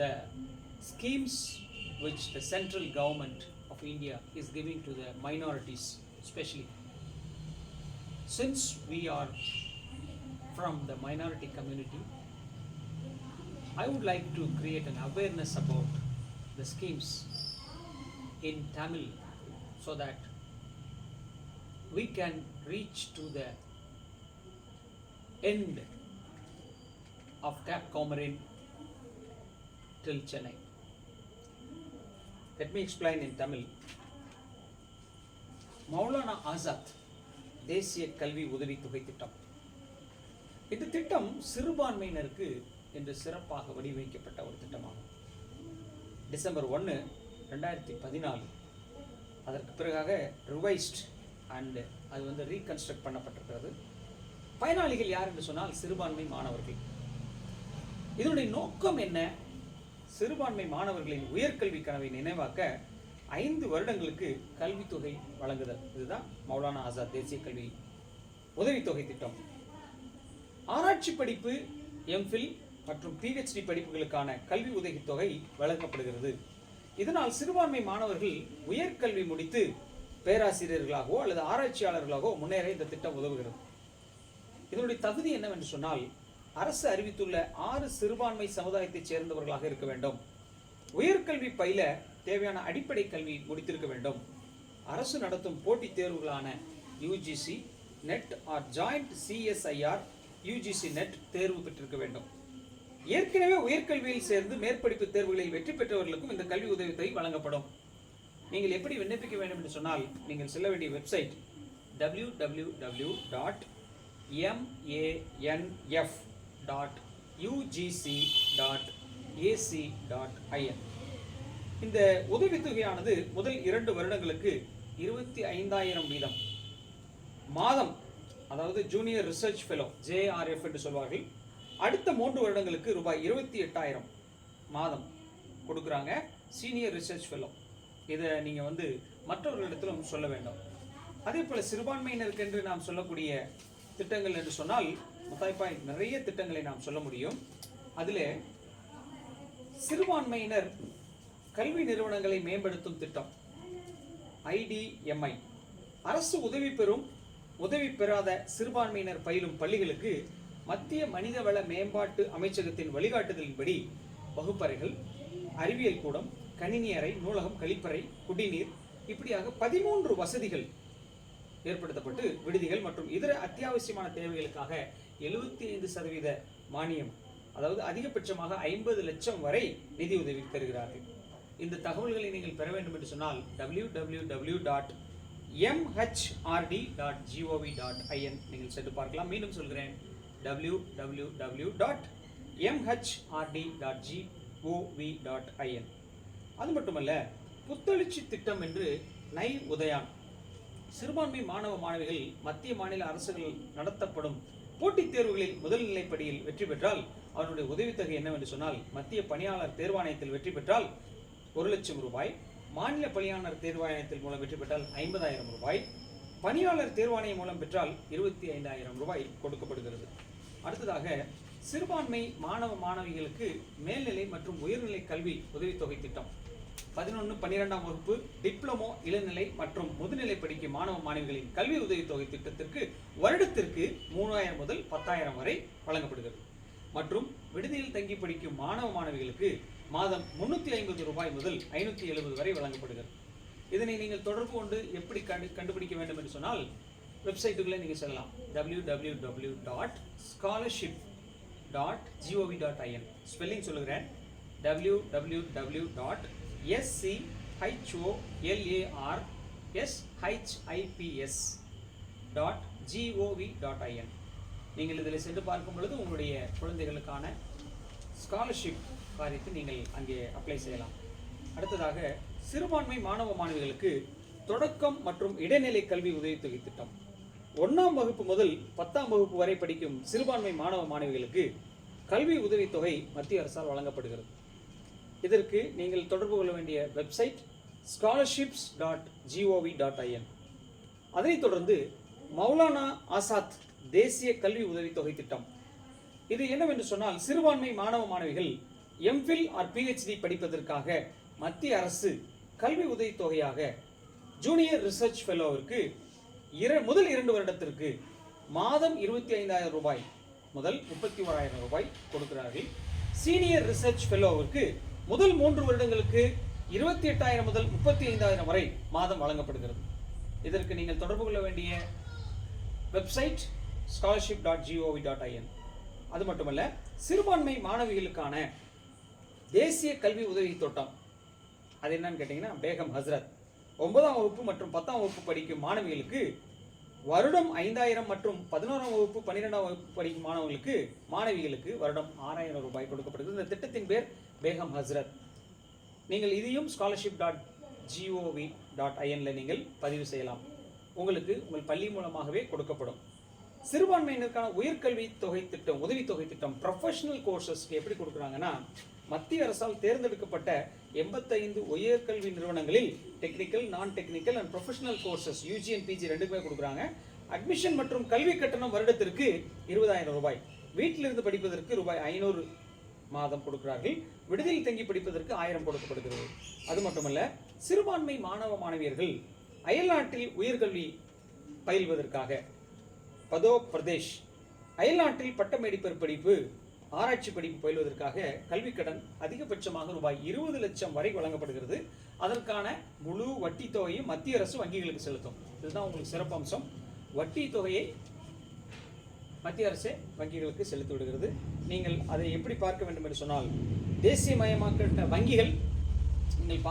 the schemes which the central government of India is giving to the minorities, especially. Since we are from the minority community, I would like to create an awareness about the schemes in Tamil so that we can reach to the end of Cap Comorin till Chennai. Let me explain in Tamil. Maulana Azad தேசிய கல்வி உதவித்தொகை திட்டம். இந்த திட்டம் சிறுபான்மையினருக்கு என்று சிறப்பாக வடிவமைக்கப்பட்ட ஒரு திட்டமாகும். டிசம்பர் ஒன்று ரெண்டாயிரத்தி பதினாலு. அதற்கு பிறகாக ரிவைஸ்ட் அண்டு அது வந்து ரீகன்ஸ்ட்ரக்ட் பண்ணப்பட்டிருக்கிறது. பயனாளிகள் யார் என்று சொன்னால் சிறுபான்மை மாணவர்கள். இதனுடைய நோக்கம் என்ன? சிறுபான்மை மாணவர்களின் உயர்கல்வி கனவை நினைவாக்க ஐந்து வருடங்களுக்கு கல்வித்தொகை வழங்குதல். இதுதான் மௌலானா ஆசாத் தேசிய கல்வி உதவித்தொகை திட்டம். ஆராய்ச்சி படிப்பு எம்ஃபில் மற்றும் பிஹெச்டி படிப்புகளுக்கான கல்வி உதவித்தொகை வழங்கப்படுகிறது. இதனால் சிறுபான்மை மாணவர்கள் உயர்கல்வி முடித்து பேராசிரியர்களாகவோ அல்லது ஆராய்ச்சியாளர்களாகவோ முன்னேற இந்த திட்டம் உதவுகிறது. இதனுடைய தகுதி என்னவென்று சொன்னால் அரசு அறிவித்துள்ள ஆறு சிறுபான்மை சமுதாயத்தைச் சேர்ந்தவர்களாக இருக்க வேண்டும். உயர்கல்வி பயில தேவையான அடிப்படை கல்வி முடித்திருக்க வேண்டும். அரசு நடத்தும் போட்டித் தேர்வுகளான UGC NET or joint CSIR UGC NET தேர்வு பெற்றிருக்க வேண்டும். ஏற்கனவே உயர்கல்வியில் சேர்ந்து மேற்படிப்பு தேர்வுகளில் வெற்றி பெற்றவர்களுக்கும் இந்த கல்வி உதவித்தொகை வழங்கப்படும். நீங்கள் எப்படி விண்ணப்பிக்க வேண்டும் என்று சொன்னால் நீங்கள் செல்ல வேண்டிய website W W W dot MANF dot UGC dot AC dot IN இந்த உதவித்தொகையானது முதல் இரண்டு வருடங்களுக்கு இருபத்தி ஐந்தாயிரம் வீதம். மாதம் அதாவது ஜூனியர் ரிசர்ச் ஃபெலோ ஜேஆர்எஃப் என்று சொல்வார்கள் அடுத்த மூன்று வருடங்களுக்கு ரூபாய் இருபத்தி எட்டாயிரம் மாதம் கொடுக்குறாங்க சீனியர் ரிசர்ச் ஃபெலோ இதை நீங்கள் வந்து மற்றவர்களிடத்திலும் சொல்ல வேண்டும். அதே போல் சிறுபான்மையினருக்கு என்று நாம் சொல்லக்கூடிய திட்டங்கள் என்று சொன்னால் முத்தாய்ப்பாய் நிறைய திட்டங்களை நாம் சொல்ல முடியும். அதில் சிறுபான்மையினர் கல்வி நிறுவனங்களை மேம்படுத்தும் திட்டம் ஐடிஎம்ஐ. அரசு உதவி பெறும் உதவி பெறாத சிறுபான்மையினர் பயிலும் பள்ளிகளுக்கு மத்திய மனிதவள மேம்பாட்டு அமைச்சகத்தின் வழிகாட்டுதலின்படி வகுப்பறைகள் அறிவியல் கூடம் கணினி அறை நூலகம் கழிப்பறை குடிநீர் இப்படியாக பதிமூன்று வசதிகள் ஏற்படுத்தப்பட்டு விடுதிகள் மற்றும் இதர அத்தியாவசியமான தேவைகளுக்காக எழுபத்தி ஐந்து சதவீத மானியம் அதாவது அதிகபட்சமாக ஐம்பது லட்சம் வரை நிதி உதவி பெறுகிறார்கள் இந்த தகவல்களை நீங்கள் பெற வேண்டும் என்று சொன்னால் W W W dot MHRD dot GOV dot IN நீங்கள் சென்று பார்க்கலாம். மீண்டும் சொல்கிறேன் W W W dot MHRD dot GOV dot IN அது மட்டுமல்ல புத்தளிச்சி திட்டம் என்று நை உதயான் சிறுபான்மை மாணவ மாணவிகள் மத்திய மாநில அரசுகள் நடத்தப்படும் போட்டித் தேர்வுகளில் முதல் நிலைப்படியில் வெற்றி பெற்றால் அவருடைய உதவித்தொகை என்னவென்று சொன்னால் மத்திய பணியாளர் தேர்வாணையத்தில் வெற்றி பெற்றால் ஒரு லட்சம் ரூபாய் மாநில பணியாளர் தேர்வாணையத்தில் மூலம் வெற்றி பெற்றால் ஐம்பதாயிரம் ரூபாய் பணியாளர் தேர்வாணையம் மூலம் பெற்றால் இருபத்தி ஐந்தாயிரம் ரூபாய் கொடுக்கப்படுகிறது. அடுத்ததாக சிறுபான்மை மாணவ மாணவிகளுக்கு மேல்நிலை மற்றும் உயர்நிலை கல்வி உதவித்தொகை திட்டம். பதினொன்று பன்னிரெண்டாம் வகுப்பு டிப்ளமோ இளநிலை மற்றும் முதுநிலை படிக்கும் மாணவ மாணவிகளின் கல்வி உதவித்தொகை திட்டத்திற்கு வருடத்திற்கு மூணாயிரம் முதல் பத்தாயிரம் வரை வழங்கப்படுகிறது. மற்றும் விடுதியில் தங்கி படிக்கும் மாணவ மாணவிகளுக்கு மாதம் முன்னூற்றி ஐம்பது ரூபாய் முதல் ஐநூற்றி எழுபது வரை வழங்கப்படுகிறது. இதனை நீங்கள் தொடர்பு கொண்டு எப்படி கண்டு கண்டுபிடிக்க வேண்டும் என்று சொன்னால் வெப்சைட்டுக்குள்ளே நீங்கள் செல்லலாம். W W W dot scholarship dot GOV dot IN spelling சொல்லுகிறேன். W W W dot SC HOLAR SHIPS dot GOV dot IN நீங்கள் இதில் சென்று பார்க்கும் பொழுது உங்களுடைய குழந்தைகளுக்கான ஸ்காலர்ஷிப் காரியத்தை நீங்கள் அங்கே அப்ளை செய்யலாம். அடுத்ததாக சிறுபான்மை மாணவ மாணவிகளுக்கு தொடக்கம் மற்றும் இடைநிலை கல்வி உதவித்தொகை திட்டம். ஒன்றாம் வகுப்பு முதல் பத்தாம் வகுப்பு வரை படிக்கும் சிறுபான்மை மாணவ மாணவிகளுக்கு கல்வி உதவித்தொகை மத்திய அரசால் வழங்கப்படுகிறது. இதற்கு நீங்கள் தொடர்பு கொள்ள வேண்டிய website scholarships dot GOV dot IN அதைத் தொடர்ந்து மௌலானா ஆசாத் தேசிய கல்வி உதவித்தொகை திட்டம். இது என்னவென்று சொன்னால் சிறுபான்மை மாணவ மாணவிகள் எம்ஃபில் ஆர் பிஹெச்டி படிப்பதற்காக மத்திய அரசு கல்வி உதவித்தொகையாக ஜூனியர் ரிசர்ச் ஃபெலோவிற்கு இர முதல் இரண்டு வருடத்திற்கு மாதம் இருபத்தி ஐந்தாயிரம் ரூபாய் முதல் முப்பத்தி ஓராயிரம் ரூபாய் கொடுக்கிறார்கள். சீனியர் ரிசர்ச் ஃபெலோவிற்கு முதல் மூன்று வருடங்களுக்கு இருபத்தி எட்டாயிரம் முதல் முப்பத்தி ஐந்தாயிரம் வரை மாதம் வழங்கப்படுகிறது. இதற்கு நீங்கள் தொடர்பு கொள்ள வேண்டிய website scholarship dot GOV dot IN அது மட்டுமல்ல சிறுபான்மை மாணவிகளுக்கான தேசிய கல்வி உதவி திட்டம். அது என்னன்னு கேட்டிங்கன்னா பேகம் ஹஸ்ரத் ஒன்பதாம் வகுப்பு மற்றும் பத்தாம் வகுப்பு படிக்கும் மாணவிகளுக்கு வருடம் ஐந்தாயிரம் மற்றும் பதினோராம் வகுப்பு பன்னிரெண்டாம் வகுப்பு படிக்கும் மாணவர்களுக்கு மாணவிகளுக்கு வருடம் ஆறாயிரம் ரூபாய் கொடுக்கப்படுகிறது. இந்த திட்டத்தின் பேர் பேகம் ஹஸ்ரத். நீங்கள் இதையும் ஸ்காலர்ஷிப் டாட் ஜிஓவி டாட் ஐஎன்ல நீங்கள் பதிவு செய்யலாம். உங்களுக்கு உங்கள் பள்ளி மூலமாகவே கொடுக்கப்படும். சிறுபான்மையினருக்கான உயர்கல்வி தொகை திட்டம் உதவித்தொகை திட்டம் ப்ரொஃபஷனல் கோர்சஸ்க்கு எப்படி கொடுக்குறாங்கன்னா மத்திய அரசால் தேர்ந்தெடுக்கப்பட்ட எண்பத்தைந்து உயர்கல்வி நிறுவனங்களில் டெக்னிக்கல் நான் technical and professional courses UG and PG ரெண்டுக்குமே கொடுக்குறாங்க. அட்மிஷன் மற்றும் கல்வி கட்டணம் வருடத்திற்கு இருபதாயிரம் ரூபாய். வீட்டிலிருந்து படிப்பதற்கு ரூபாய் ஐநூறு மாதம் கொடுக்கிறார்கள். விடுதியில் தங்கி படிப்பதற்கு ஆயிரம் கொடுக்கப்படுகிறது. அது மட்டுமல்ல சிறுபான்மை மாணவ மாணவியர்கள் அயல்நாட்டில் உயர்கல்வி பயில்வதற்காக பதோ பிரதேஷ் அயல்நாட்டில் பட்டமேடிப்பர் படிப்பு ஆராய்ச்சி படிப்பு பயில்வதற்காக கல்விக் கடன் அதிகபட்சமாக ரூபாய் இருபது லட்சம் வரை வழங்கப்படுகிறது. அதற்கான முழு வட்டி தொகையும் மத்திய அரசு வங்கிகளுக்கு செலுத்தும். இதுதான் உங்களுக்கு சிறப்பம்சம் வட்டி தொகையை மத்திய அரசே வங்கிகளுக்கு செலுத்தி விடுகிறது. நீங்கள் அதை எப்படி பார்க்க வேண்டும் என்று சொன்னால் தேசியமயமாக்கப்பட்ட வங்கிகள் நீங்கள்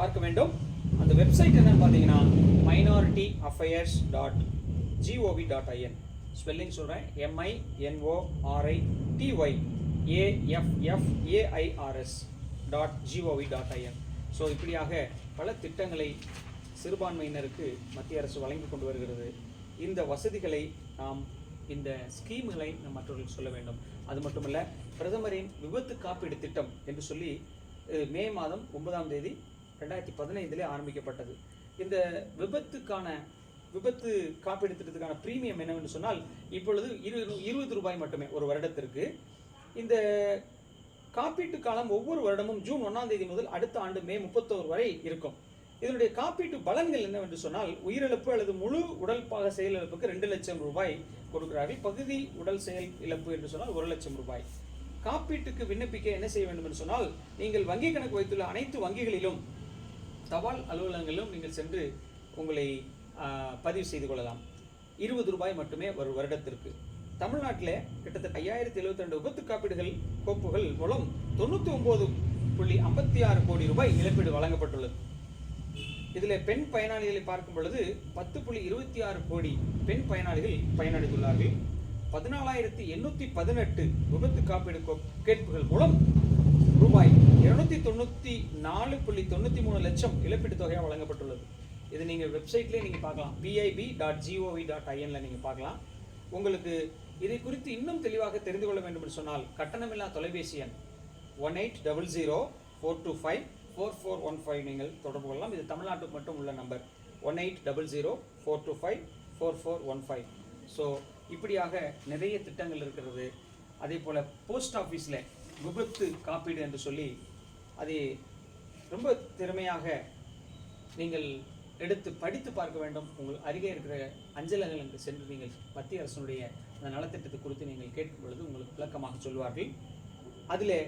பார்க்க வேண்டும். அந்த வெப்சைட் என்னன்னு பார்த்தீங்கன்னா minority affairs dot GOV dot IN spelling சொல்கிறேன் MI NORI TY AFFAIRS dot GOV dot IN so இப்படியாக பல திட்டங்களை சிறுபான்மையினருக்கு மத்திய அரசு வழங்கி கொண்டு வருகிறது. இந்த வசதிகளை நாம் இந்த ஸ்கீம்களை நம் மற்றவர்களுக்கு சொல்ல வேண்டும். அது மட்டுமல்ல பிரதமரின் விபத்து காப்பீடு திட்டம் என்று சொல்லி மே மாதம் ஒன்பதாம் தேதி ரெண்டாயிரத்தி பதினைந்திலே ஆரம்பிக்கப்பட்டது. இந்த விபத்துக்கான விபத்து காப்பீடு திட்டத்துக்கான பிரீமியம் என்னவென்று சொன்னால் இப்பொழுது இரு இருபது ரூபாய் மட்டுமே ஒரு வருடத்திற்கு. இந்த காப்பீட்டு காலம் ஒவ்வொரு வருடமும் ஜூன் ஒன்றாம் தேதி முதல் அடுத்த ஆண்டு மே முப்பத்தோரு வரை இருக்கும். இதனுடைய காப்பீட்டு பலன்கள் என்னவென்று சொன்னால் உயிரிழப்பு அல்லது முழு உடல் பாக செயல் இழப்புக்கு ரெண்டு லட்சம் ரூபாய் கொடுக்கிறார்கள் பகுதி உடல் செயல் இழப்பு என்று சொன்னால் ஒரு லட்சம் ரூபாய். காப்பீட்டுக்கு விண்ணப்பிக்க என்ன செய்ய வேண்டும் என்று சொன்னால் நீங்கள் வங்கி கணக்கு வைத்துள்ள அனைத்து வங்கிகளிலும் தபால் அலுவலகங்களிலும் நீங்கள் சென்று உங்களை பதிவு செய்து கொள்ளலாம். இருபது ரூபாய் மட்டுமே ஒரு வருடத்திற்கு. தமிழ்நாட்டில் கிட்டத்தட்ட ஐயாயிரத்தி எழுபத்தி ரெண்டு விபத்து காப்பீடுகள் கோப்புகள் மூலம் தொண்ணூற்றி ஒம்பது புள்ளி ஐம்பத்தி ஆறு கோடி ரூபாய் இழப்பீடு வழங்கப்பட்டுள்ளது. இதில் பெண் பயனாளிகளை பார்க்கும் பொழுது பத்து புள்ளி இருபத்தி ஆறு கோடி பெண் பயனாளிகள் பயனடைந்துள்ளார்கள். பதினாலாயிரத்தி எண்ணூற்றி பதினெட்டு விபத்து காப்பீடு கேட்புகள் மூலம் ரூபாய் இருநூத்தி தொண்ணூற்றி நாலு புள்ளி தொண்ணூற்றி மூணு லட்சம் இழப்பீட்டு தொகையாக வழங்கப்பட்டுள்ளது. இது நீங்கள் வெப்சைட்லேயே நீங்கள் பார்க்கலாம். பிஐபி டாட் ஜிஓவி டாட் ஐஎனில் நீங்கள் பார்க்கலாம். உங்களுக்கு இதை குறித்து இன்னும் தெளிவாக தெரிந்து கொள்ள வேண்டும் என்று சொன்னால் கட்டணமில்லா தொலைபேசி எண் one eight double zero four two five four four one five நீங்கள் தொடர்பு கொள்ளலாம். இது தமிழ்நாட்டுக்கு மட்டும் உள்ள number. One eight double zero four two five four four one five so இப்படியாக நிறைய திட்டங்கள் இருக்கிறது. அதே போல் போஸ்ட் ஆஃபீஸில் விபத்து காப்பீடு என்று சொல்லி அதை ரொம்ப திறமையாக நீங்கள் எடுத்து படித்து பார்க்க வேண்டும். உங்கள் அருகே இருக்கிற அஞ்சலகங்களுக்கு சென்று நீங்கள் மத்திய அரசனுடைய அந்த நலத்திட்டத்தை குறித்து நீங்கள் கேட்கும் பொழுது உங்களுக்கு விளக்கமாக சொல்வார்கள். அதில்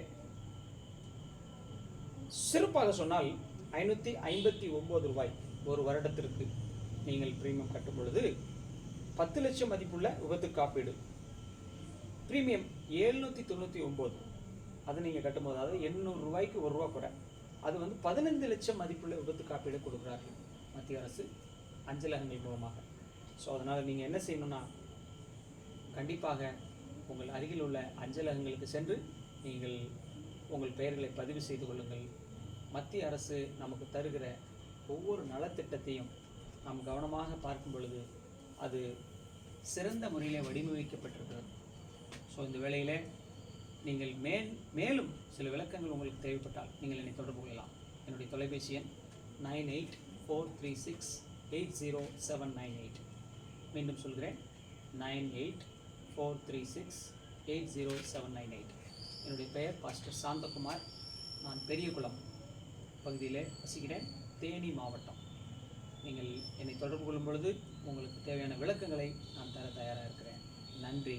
சிறப்பாக சொன்னால் ஐநூற்றி ஐம்பத்தி ஒம்பது ரூபாய் ஒரு வருடத்திற்கு நீங்கள் பிரீமியம் கட்டும் பொழுது பத்து லட்சம் மதிப்புள்ள விபத்து காப்பீடு. பிரீமியம் எழுநூற்றி தொண்ணூற்றி ஒம்பது அது நீங்கள் கட்டும்போது அதாவது எண்ணூறு ரூபாய்க்கு ஒரு ரூபா கூட. அது வந்து பதினைந்து லட்சம் மதிப்புள்ள விபத்து காப்பீடு கொடுக்குறார்கள். மத்திய அரசு அஞ்சலகங்கள் மூலமாக. ஸோ அதனால் நீங்கள் என்ன செய்யணும்னா கண்டிப்பாக உங்கள் அருகில் உள்ள அஞ்சலகங்களுக்கு சென்று நீங்கள் உங்கள் பெயர்களை பதிவு செய்து கொள்ளுங்கள். மத்திய அரசு நமக்கு தருகிற ஒவ்வொரு நலத்திட்டத்தையும் நாம் கவனமாக பார்க்கும் பொழுது அது சிறந்த முறையில் வடிவமைக்கப்பட்டிருக்கிறது. ஸோ இந்த வேளையில் நீங்கள் மேல் மேலும் சில விளக்கங்கள் உங்களுக்கு தேவைப்பட்டால் நீங்கள் என்னை தொடர்பு கொள்ளலாம். என்னுடைய தொலைபேசி எண் nine eight four three six eight zero seven nine eight. மீண்டும் சொல்கிறேன். Nine eight four three six eight zero seven nine eight. என்னுடைய பெயர் பாஸ்டர் சாந்தகுமார். நான் பெரியகுளம் பகுதியில் வசிக்கிறேன். தேனி மாவட்டம். நீங்கள் என்னை தொடர்பு கொள்ளும் பொழுது உங்களுக்கு தேவையான விளக்கங்களை நான் தர தயாராக இருக்கிறேன். நன்றி.